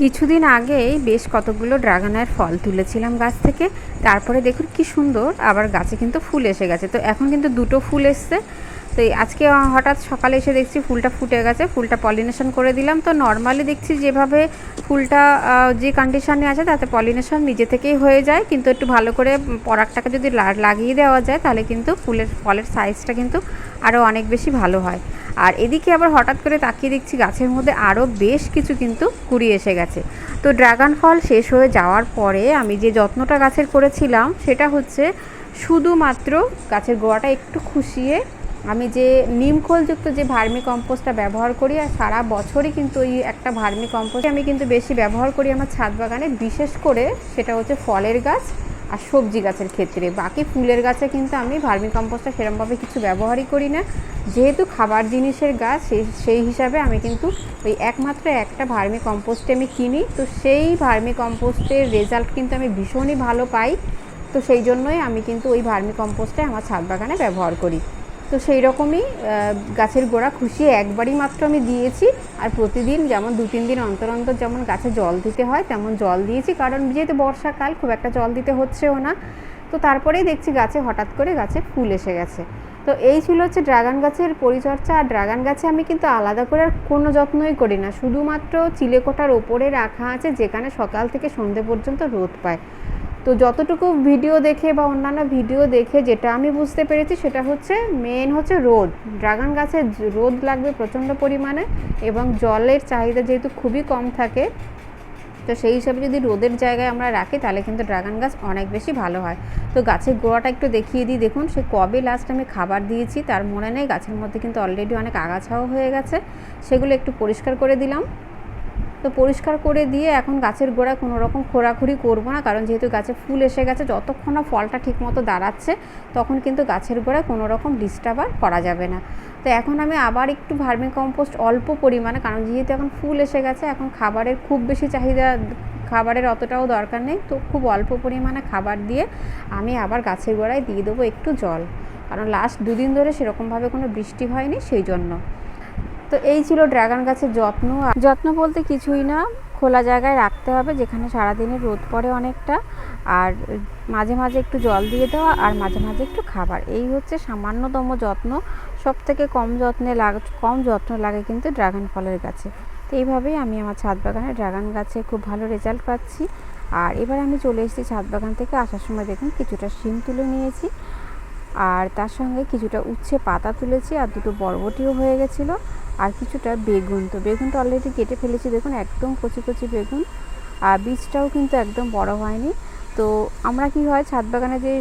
কিছুদিন আগেই বেশ কতগুলো ড্রাগনের ফল তুলেছিলাম গাছ থেকে। তারপরে দেখুন কি সুন্দর, আবার গাছে কিন্তু ফুল এসে গেছে। তো এখন কিন্তু দুটো ফুল এসছে। তো আজকে হঠাৎ সকালে এসে দেখছি ফুলটা ফুটে গেছে, ফুলটা পলিনেশন করে দিলাম। তো নর্মালি দেখছি যেভাবে ফুলটা যে কন্ডিশনে আছে তাতে পলিনেশন নিজে থেকেই হয়ে যায়। কিন্তু একটু ভালো করে পরাগটাকে যদি লাগিয়ে দেওয়া যায়, তাহলে কিন্তু ফুলের, ফলের সাইজটা কিন্তু আরও অনেক বেশি ভালো হয়। আর এদিকে আবার হঠাৎ করে তাকিয়ে দেখছি গাছের মধ্যে আরও বেশ কিছু কিন্তু কুড়ি এসে গেছে। তো ড্রাগন ফল শেষ হয়ে যাওয়ার পরে আমি যে যত্নটা গাছের করেছিলাম, সেটা হচ্ছে শুধুমাত্র গাছের গোড়াটা একটু খুশিয়ে আমি যে নিমখোলযুক্ত যে ভার্মি কম্পোস্টটা ব্যবহার করি আর সারা বছরই কিন্তু ওই একটা ভার্মি কম্পোস্ট আমি কিন্তু বেশি ব্যবহার করি আমার ছাদ বাগানে, বিশেষ করে সেটা হচ্ছে ফলের গাছ আর সবজি গাছের ক্ষেত্রে। বাকি ফুলের গাছে কিন্তু আমি ভার্মি কম্পোস্টটা সেরকমভাবে কিছু ব্যবহারই করি না। যেহেতু খাবার জিনিসের গাছ, সেই হিসাবে আমি কিন্তু ওই একমাত্র একটা ভার্মি কম্পোস্টে আমি কিনি। তো সেই ভার্মি কম্পোস্টের রেজাল্ট কিন্তু আমি ভীষণই ভালো পাই। তো সেই জন্যই আমি কিন্তু ওই ভার্মি কম্পোস্টে আমার ছাদ বাগানে ব্যবহার করি। তো সেই রকমই গাছের গোড়া খুশিয়ে একবারই মাত্র আমি দিয়েছি। আর প্রতিদিন যেমন দু তিন দিন অন্তর অন্তর যেমন গাছে জল দিতে হয়, তেমন জল দিয়েছি। কারণ যেহেতু বর্ষাকাল, খুব একটা জল দিতে হচ্ছেও না। তো তারপরেই দেখছি গাছে হঠাৎ করে গাছে ফুল এসে গেছে। তো এই ছিল হচ্ছে ড্রাগন গাছের পরিচর্যা। আর ড্রাগন গাছে আমি কিন্তু আলাদা করে আর কোনো যত্নই করি না। শুধুমাত্র চিলেকোঠার ওপরে রাখা আছে, যেখানে সকাল থেকে সন্ধে পর্যন্ত রোদ পায়। তো যতটুকু ভিডিও দেখে বা অন্যান্য ভিডিও দেখে যেটা আমি বুঝতে পেরেছি সেটা হচ্ছে মেন হচ্ছে রোদ। ড্রাগন গাছে রোদ লাগবে প্রচণ্ড পরিমাণে এবং জলের চাহিদা যেহেতু খুবই কম থাকে, তো সেই হিসাবে যদি রোদের জায়গায় আমরা রাখি তাহলে কিন্তু ড্রাগন গাছ অনেক বেশি ভালো হয়। তো গাছের গোড়াটা একটু দেখিয়ে দিই। দেখুন, সে কবে লাস্ট আমি খাবার দিয়েছি তার মনে নেই। গাছের মধ্যে কিন্তু অলরেডি অনেক আগাছাও হয়ে গেছে। সেগুলো একটু পরিষ্কার করে দিলাম। তো পরিষ্কার করে দিয়ে এখন গাছের গোড়ায় কোনো রকম খোরাখুরি করব না, কারণ যেহেতু গাছে ফুল এসে গেছে, যতক্ষণ না ফলটা ঠিকমতো দাঁড়াচ্ছে, তখন কিন্তু গাছের গোড়ায় কোনো রকম ডিস্টার্ব আর করা যাবে না। তো এখন আমি আবার একটু ভার্মি কম্পোস্ট অল্প পরিমাণে, কারণ যেহেতু এখন ফুল এসে গেছে, এখন খাবারের খুব বেশি চাহিদা, খাবারের অতটাও দরকার নেই, তো খুব অল্প পরিমাণে খাবার দিয়ে আমি আবার গাছের গোড়ায় দিয়ে দেবো একটু জল। কারণ লাস্ট দুদিন ধরে সেরকমভাবে কোনো বৃষ্টি হয়নি, সেই জন্য। তো এই ছিল ড্রাগন গাছের যত্ন। যত্ন বলতে কিছুই না, খোলা জায়গায় রাখতে হবে, যেখানে সারাদিনে রোদ পড়ে অনেকটা। আর মাঝে মাঝে একটু জল দিয়ে দেওয়া আর মাঝে মাঝে একটু খাবার। এই হচ্ছে সামান্যতম যত্ন। সব থেকে কম যত্নে লাগ, কম যত্ন লাগে কিন্তু ড্রাগন ফলের গাছে। তো এইভাবেই আমি আমার ছাদ বাগানে ড্রাগন গাছে খুব ভালো রেজাল্ট পাচ্ছি। আর এবার আমি চলে এসেছি ছাদ বাগান থেকে আসার সময় দেখুন কিছুটা শিম তুলে নিয়েছি। আর তার সঙ্গে কিছুটা উচ্ছে পাতা তুলেছি আর দুটো বরবটিও হয়ে গেছিল। আর কিছুটা বেগুন। তো বেগুনটা অলরেডি কেটে ফেলেছি। দেখুন, একদম কচি কচি বেগুন। আর বীজটাও কিন্তু একদম বড় হয়নি। তো আমরা কি হয়, ছাদ বাগানে যে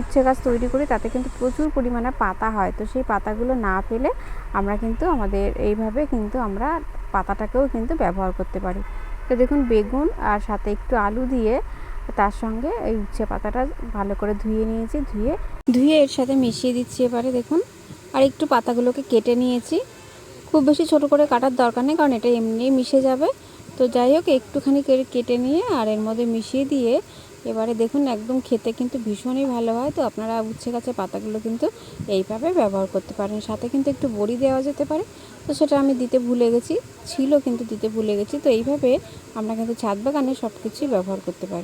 উচ্ছে গাছ তৈরি করি, তাতে কিন্তু প্রচুর পরিমাণে পাতা হয়। তো সেই পাতাগুলো না ফেলে আমরা কিন্তু আমাদের এইভাবে কিন্তু আমরা পাতাটাকেও কিন্তু ব্যবহার করতে পারি। তো দেখুন, বেগুন আর সাথে একটু আলু দিয়ে তার সঙ্গে এই উচ্ছে পাতাটা ভালো করে ধুয়ে নিয়েছি, ধুয়ে ধুয়ে এর সাথে মিশিয়ে দিচ্ছি এবারে। দেখুন, আর একটু পাতাগুলোকে কেটে নিয়েছি। খুব বেশি ছোট করে কাটার দরকার নেই, কারণ এটা এমনিই মিশে যাবে। তো যাই হোক, একটুখানি কেটে নিয়ে আর এর মধ্যে মিশিয়ে দিয়ে এবারে দেখুন একদম খেতে কিন্তু ভীষণই ভালো হয়। তো আপনারা উচ্ছে গাছের পাতাগুলো কিন্তু এইভাবে ব্যবহার করতে পারেন। সাথে কিন্তু একটু বড়ি দেওয়া যেতে পারে। তো সেটা আমি দিতে ভুলে গেছি, ছিল কিন্তু দিতে ভুলে গেছি। তো এইভাবে আমরা কিন্তু ছাদ বাগানে সব কিছুই ব্যবহার করতে পারি।